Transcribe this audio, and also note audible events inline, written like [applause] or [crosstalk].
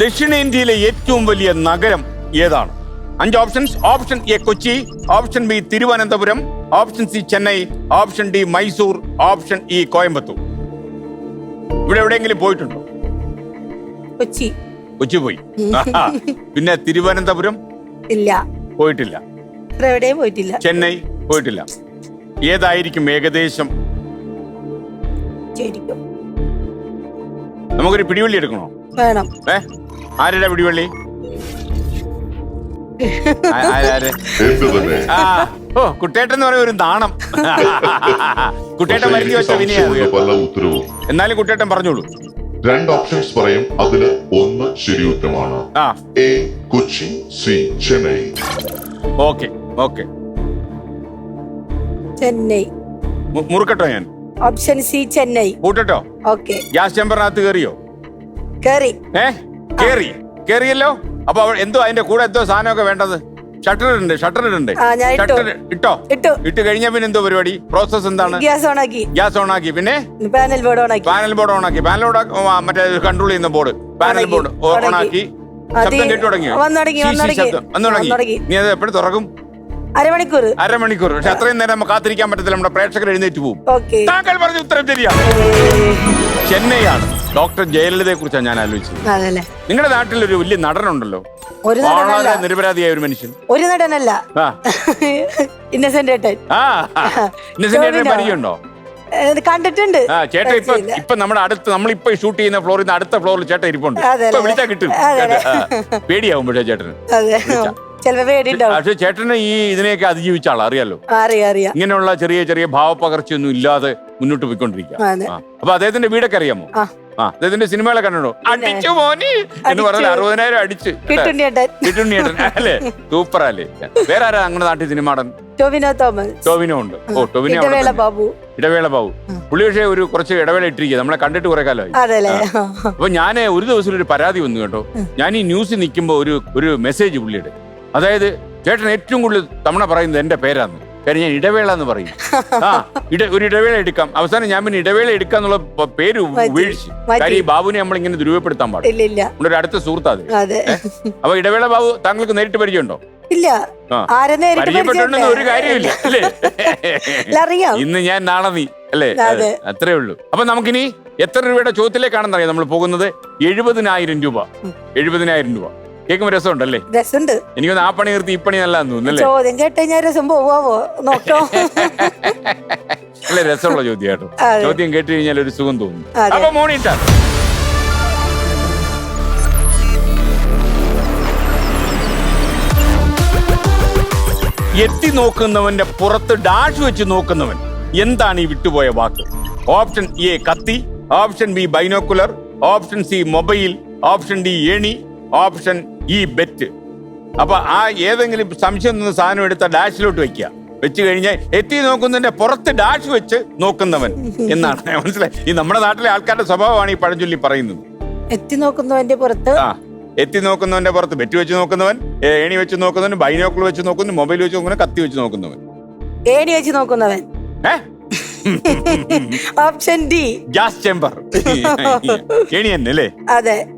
ദക്ഷിണേന്ത്യയിലെ ഏറ്റവും വലിയ നഗരം ഏതാണ്? അഞ്ച് options. Option A Kochi option B Thiruvananthapuram option C Chennai option D Mysore option E Coimbatore. ഇവിടെ എവിടെയെങ്കിലും പോയിട്ടുണ്ടോ? കൊച്ചി. കൊച്ചി പോയി. പിന്നെ തിരുവനന്തപുരം? ഇല്ല. പോയിട്ടില്ല. എവിടെയും പോയിട്ടില്ല. ചെന്നൈ? പോയിട്ടില്ല. ഏതായിരിക്കും ഏകദേശം? നമുക്കൊരു പിടിവള്ളി എടുക്കണോ? വേണം. ഏ? ആരുടെ പിടിവള്ളി ആ- ആര്- ആര്? എന്ത് തന്നെ ആ ഓ കുട്ടേട്ടൻ എന്ന് പറയുന്ന ഒരു നാണം. കുട്ടേട്ടൻ വരുത്തി വെച്ച വിനയാണ്. ഉത്തരവും. എന്നാലും കുട്ടേട്ടൻ പറഞ്ഞോളൂ. രണ്ട് ഓപ്ഷൻസ് പറയും. അതിൽ ഒന്ന് ശരി ഉത്തരമാണ് A Kochi. C Chennai. Okay okay. Chennai. മുറുക്കട്ടോ ഞാൻ. Option C Chennai. കൂട്ടട്ടോ okay gas ചേമ്പറിനകത്ത് കയറിയോ കേറി. ഏ? കേറി. കേറിയല്ലോ? അപ്പൊ എന്തോ അതിന്റെ കൂടെ എന്തോ സാധനമൊക്കെ വേണ്ടത്? ഷട്ടർ ഇട്ടുണ്ട് ഷട്ടർ ഇട്ടുണ്ട് ആ, ഞാൻ ഇട്ടു. ഷട്ടർ ഇട്ടോ? ഇട്ടു. ഇട്ട് കഴിഞ്ഞ പിന്നെ എന്തോ പരിപാടി? പ്രോസസ് എന്താണ്? ഗ്യാസ് ഓണാക്കി ഗ്യാസ് ഓൺ ആക്കി. പിന്നെ? പാനൽ ബോർഡ് ഓണാക്കി പാനൽ ബോർഡ് ഓൺ ആക്കി. പാനൽ ബോർഡ് മറ്റേ കൺട്രോൾ ചെയ്യുന്ന ബോർഡ് പാനൽ ഓണാക്കി. ബോർഡ് ഓൺ ഓണാക്കി. ആക്കി. അത് ശബ്ദം കേട്ടു തുടങ്ങിയോ വന്നു തുടങ്ങി, വന്നു ശീ തുടങ്ങി. ശബ്ദം. വന്നു തുടങ്ങി. നീ അത് എപ്പോഴും തുറക്കും? അരമണിക്കൂർ. അരമണിക്കൂർ. പക്ഷെ അത്രയും നേരം നമുക്ക് കാത്തിരിക്കാൻ പറ്റത്തില്ല. നമ്മുടെ പ്രേക്ഷകർ എഴുന്നേറ്റ് പോകും. ഓക്കെ താങ്കൾ പറഞ്ഞ ഉത്തരം ശരിയാണ് ചെന്നൈയാണ്. ഡോക്ടർ ജയലളിതയെ കുറിച്ചാണ് ഞാൻ ആലോചിച്ചത്. അതല്ലേ? നിങ്ങളുടെ നാട്ടിൽ ഒരു വലിയ നടനുണ്ടല്ലോ. ഒരു നടനല്ല. വളരെ നിരപരാധിയായ ഒരു മനുഷ്യൻ. ഒരു നടനല്ല. ആ. [laughs] ഇന്നസെന്റ് ഏട്ടൻ. ആ ഇന്നസെന്റ് ടോവിനോ. പരിചയമുണ്ടോ? ഏ, ഇത് കണ്ടിട്ടുണ്ട്. ആ ചേട്ടൻ ഇപ്പൊ പരിചയമില്ല. ഇപ്പൊ നമ്മുടെ അടുത്ത് നമ്മളിപ്പോ ഷൂട്ട് ചെയ്യുന്ന ഫ്ലോറിൽ നിന്ന് അടുത്ത ഫ്ലോറിൽ ചേട്ടൻ ഇരിപ്പുണ്ട്. അതെ, ഇപ്പൊ അതെ. വിളിച്ചാ കിട്ടും. അതെ, അതെ. ആ, പേടിയാവും പക്ഷേ ചേട്ടന് അതെ. വിളിച്ചാ. ചിലപ്പോ പേടിണ്ടാവും പക്ഷെ ചേട്ടന് ഈ ഇതിനെയൊക്കെ അതിജീവിച്ച ആളാ അറിയാലോ? അറിയാം അറിയാം. ഇങ്ങനെയുള്ള ചെറിയ ചെറിയ ഭാവപ്പകർച്ചയൊന്നും ഇല്ലാതെ മുന്നോട്ട് പോയിക്കൊണ്ടിരിക്കുക. അതെ. അപ്പൊ അദ്ദേഹത്തിന്റെ വീടൊക്കെ അറിയാമോ? ആ. ആ. ഇതിന്റെ സിനിമകളെ കണ്ടോ അടിച്ചു മോനി എന്ന് പറഞ്ഞാൽ. അറുപതിനായിരം അടിച്ച്. കിട്ടുണ്ണിയേട്ടൻ. അല്ലേ? സൂപ്പർ അല്ലേ? വേറെ ആരാ അങ്ങനെ നാട്ടിൽ സിനിമാടൻ ടോവിനോ തോമസ്. ടോവിനോ ഉണ്ട്. ഓ ടോവിനോ ഇടവേള ബാബു. ഇടവേള ബാബു. പുള്ളി പക്ഷേ ഒരു കുറച്ച് ഇടവേള ഇട്ടിരിക്കുക നമ്മളെ കണ്ടിട്ട് കുറെ കാലമായി. അപ്പൊ ഞാൻ ഒരു ദിവസം ഒരു പരാതി വന്നു കേട്ടോ. ഞാൻ ഈ ന്യൂസിൽ നിൽക്കുമ്പോൾ ഒരു ഒരു മെസ്സേജ് പുള്ളിയുടെ. അതായത് ചേട്ടൻ ഏറ്റവും കൂടുതൽ തവണ പറയുന്നത് എന്റെ പേരാന്ന്. കാര്യം ഞാൻ ഇടവേള എന്ന് പറയും. ആ ഇട ഒരു ഇടവേള എടുക്കാം. അവസാനം ഞാൻ പിന്നെ ഇടവേള എടുക്കാന്നുള്ള പ- പേര് മാറ്റി. കാര്യം ഈ ബാബുവിനെ നമ്മൾ ഇങ്ങനെ ദുരുപപ്പെടുത്താൻ പാടില്ല. ഇല്ല ഇല്ല. നമ്മുടെ ഒരു അടുത്ത സുഹൃത്താ അത്. അതെ. അപ്പൊ ഇടവേള ബാബു താങ്കൾക്ക് നേരിട്ട് പരിചയമുണ്ടോ? ഇല്ല. ആ. ആരെ നേരിട്ട് പരിചയപ്പെട്ടുണ്ടെന്ന് ഒരു കാര്യമില്ല അല്ലേ? ഇല്ല, അറിയാം ഇന്ന് ഞാൻ നാളെ നീ അല്ലേ? അതെ. അത്രേ ഉള്ളൂ. അപ്പൊ നമുക്കിനി എത്ര രൂപയുടെ ചോദ്യത്തിലേക്കാണെന്ന് അറിയാം നമ്മൾ പോകുന്നത്? എഴുപതിനായിരം രൂപ. എഴുപതിനായിരം രൂപ. കേൾക്കുമ്പോൾ രസമുണ്ടല്ലേ? രസമുണ്ട്. എനിക്ക് ആ പണി നിർത്തി ഈ പണി തോന്നുന്നല്ലേ ചോദ്യം കേട്ടുകഴിഞ്ഞാൽ രസം പോവാവോ? നോക്കോ. നല്ല രസമുള്ള ചോദ്യം കേട്ടോ അതെ. ചോദ്യം കേട്ട് കഴിഞ്ഞാൽ ഒരു സുഖം തോന്നും. അതെ. അപ്പൊ മോണിട്ട എത്തി നോക്കുന്നവന്റെ പുറത്ത് ഡാഷ് വെച്ച് നോക്കുന്നവൻ. എന്താണ് ഈ വിട്ടുപോയ വാക്ക്? ഓപ്ഷൻ എ കത്തി. Option B binocular option C mobile option D എണി option E bet. അപ്പൊ ആ ഏതെങ്കിലും സംശയം നിന്ന് സാധനം എടുത്ത ഡാഷിലോട്ട് വെക്കുക. വെച്ച് കഴിഞ്ഞാൽ എത്തി നോക്കുന്നതിന്റെ പുറത്ത് ഡാഷ് വെച്ച് നോക്കുന്നവൻ എന്നാണ്. [laughs] മനസ്സിലായി? ഈ നമ്മുടെ നാട്ടിലെ ആൾക്കാരുടെ സ്വഭാവമാണ് ഈ പഴഞ്ചൊല്ലി പറയുന്നത്. എത്തി നോക്കുന്നവന്റെ പുറത്ത്? ആ എത്തി നോക്കുന്നവന്റെ പുറത്ത്. ബെറ്റ് വെച്ച് നോക്കുന്നവൻ ഏണി വെച്ച് നോക്കുന്നവൻ ബൈനോക്കൾ വെച്ച് നോക്കുന്നു മൊബൈൽ വെച്ച് നോക്കുന്നവൻ കത്തി വെച്ച് നോക്കുന്നവൻ. ഏണി വെച്ച് നോക്കുന്നവൻ. [laughs] Option D. ഗ്യാസ് ചേമ്പർ [laughs] ഏണി തന്നെ അല്ലേ? അതെ.